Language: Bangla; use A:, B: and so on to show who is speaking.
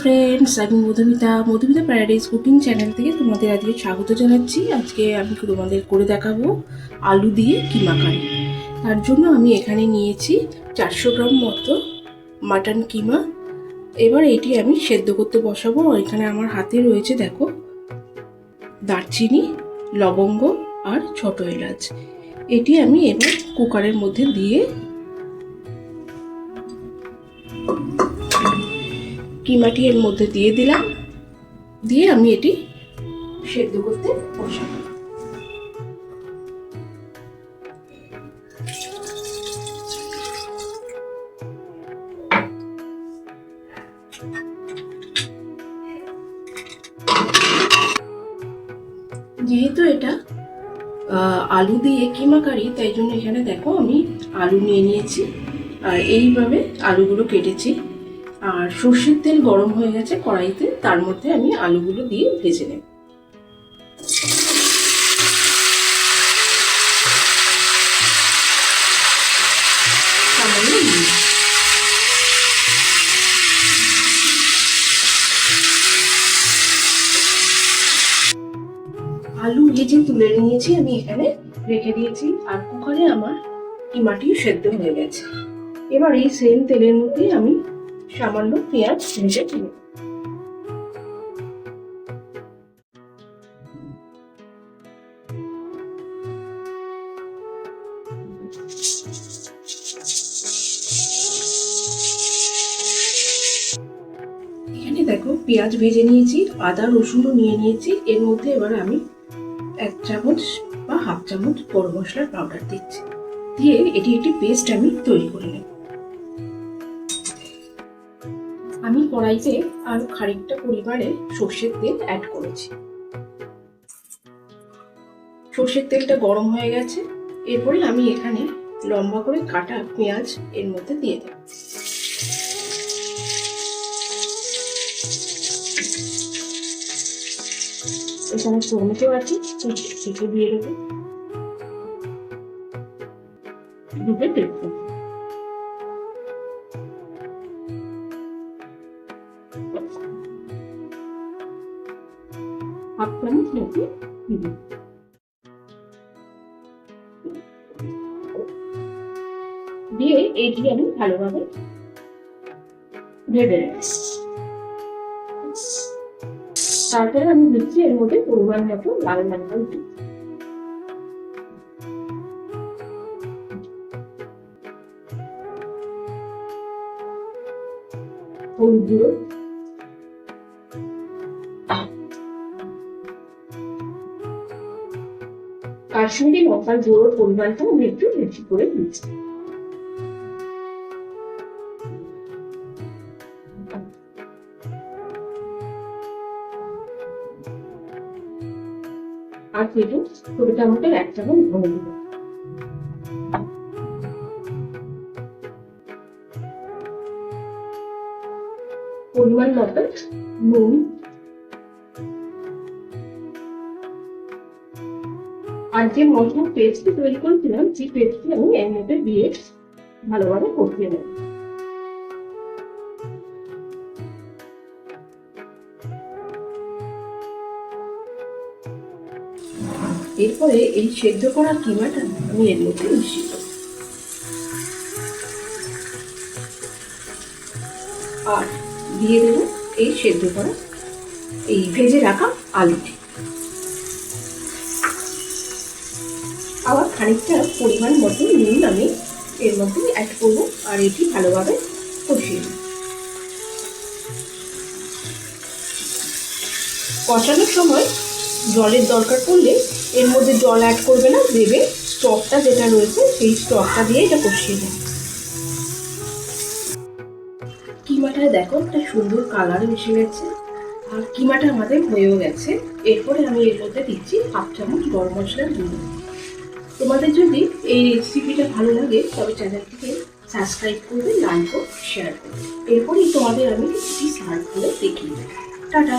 A: ফ্রেন্ডস আমি Madhumita Madhumita Paradise cooking channel থেকে তোমাদের আজকে স্বাগত জানাচ্ছি। আজকে আমি তোমাদের করে দেখাবো আলু দিয়ে কিমা কারি তার জন্য আমি এখানে নিয়েছি চারশো গ্রাম মতো মাটন কিমা। এবার এটি আমি সেদ্ধ করতে বসাবো। এখানে আমার হাতে রয়েছে, দেখো, দারচিনি, লবঙ্গ আর ছোট এলাচ। এটি আমি এবার কুকারের মধ্যে দিয়ে কিমাটি এর মধ্যে দিয়ে দিলাম। দিয়ে আমি এটি সেদ্ধ করতে বসাবো। যেহেতু এটা আলু দিয়ে কিমা কারি, তাই জন্য এখানে দেখো আমি আলু নিয়ে নিয়েছি। আর এইভাবে আলুগুলো কেটেছি। আর সর্ষের তেল গরম হয়ে গেছে কড়াইতে, তার মধ্যে আমি আলুগুলো দিয়ে ভেজে নেব। আলু ভেজে তুলে নিয়েছি, আমি এখানে রেখে দিয়েছি। আর কুকারে আমার কিমাটি সেদ্ধ হয়ে গেছে। এবার এই সেম তেলের মধ্যে আমি সামান্য পেঁয়াজ ভেজে তুলে এখানে দেখো পেঁয়াজ ভেজে নিয়েছি, আদা রসুনও নিয়ে নিয়েছি। এর মধ্যে এবার আমি এক চামচ বা হাফ চামচ গরম মশলার পাউডার দিচ্ছি। দিয়ে এটি একটি পেস্ট আমি তৈরি করে নেব। আমি কড়াইতে আরও খানিকটা পরিমাণে সর্ষের তেল অ্যাড করেছি। সর্ষের তেলটা গরম হয়ে গেছে। এরপরে আমি এখানে লম্বা করে কাটা পেঁয়াজ এর মধ্যে দিয়ে দেব। এখানে টমেটো আছে সেটা দিয়ে দেবো। দুটো তেজপাতা হাফ চামচ মতো দিবি। দিয়ে এটি আমি ভালোভাবে ভেজে নেব। তারপরে আমি দিচ্ছি এর মধ্যে পরিমাণ মতো লাল লঙ্কা দিচ্ছি কাশ্মীরি লঙ্কার গুঁড়োর পরিমাণটা আমি একটু বেশি করে দিচ্ছি। আর কেটে ছোট চামচের এক চামচ ধনে দিব পরিমাণ মতো নুন আর যে মশলা পেস্টটি তৈরি করেছিলাম সেই পেস্টটি আমি এর মধ্যে দিয়ে ভালোভাবে কষিয়ে নেব। এরপরে এই সেদ্ধ করা কিমাটা আমি এর মধ্যে মিশিয়ে দেবো আর দিয়ে দেবো এই সেদ্ধ করা, এই ভেজে রাখা আলুটি। আবার খানিকটা পরিমাণ মতো নুন আমি এর মধ্যে অ্যাড করব, আর এটি ভালোভাবে কষিয়ে নেব। কষানোর সময় জলের দরকার পড়লে এর মধ্যে জল অ্যাড করবে না দেবে স্টকটা যেটা রয়েছে সেই স্টকটা দিয়ে এটা কষিয়ে নেবে। কিমাটায় দেখো একটা সুন্দর কালার এসে গেছে, আর কিমাটা আমাদের হয়েও গেছে। এরপরে আমি এর মধ্যে দিচ্ছি হাফ চামচ গরম মশলার গুঁড়ো। তোমাদের যদি এই রেসিপিটা ভালো লাগে, তবে চ্যানেলটিকে সাবস্ক্রাইব করবে লাইক ও শেয়ার করবে। এরপরই তোমাদের আমি রেসিপি সার্ভ করে দেখিয়ে দেবো। টাটা!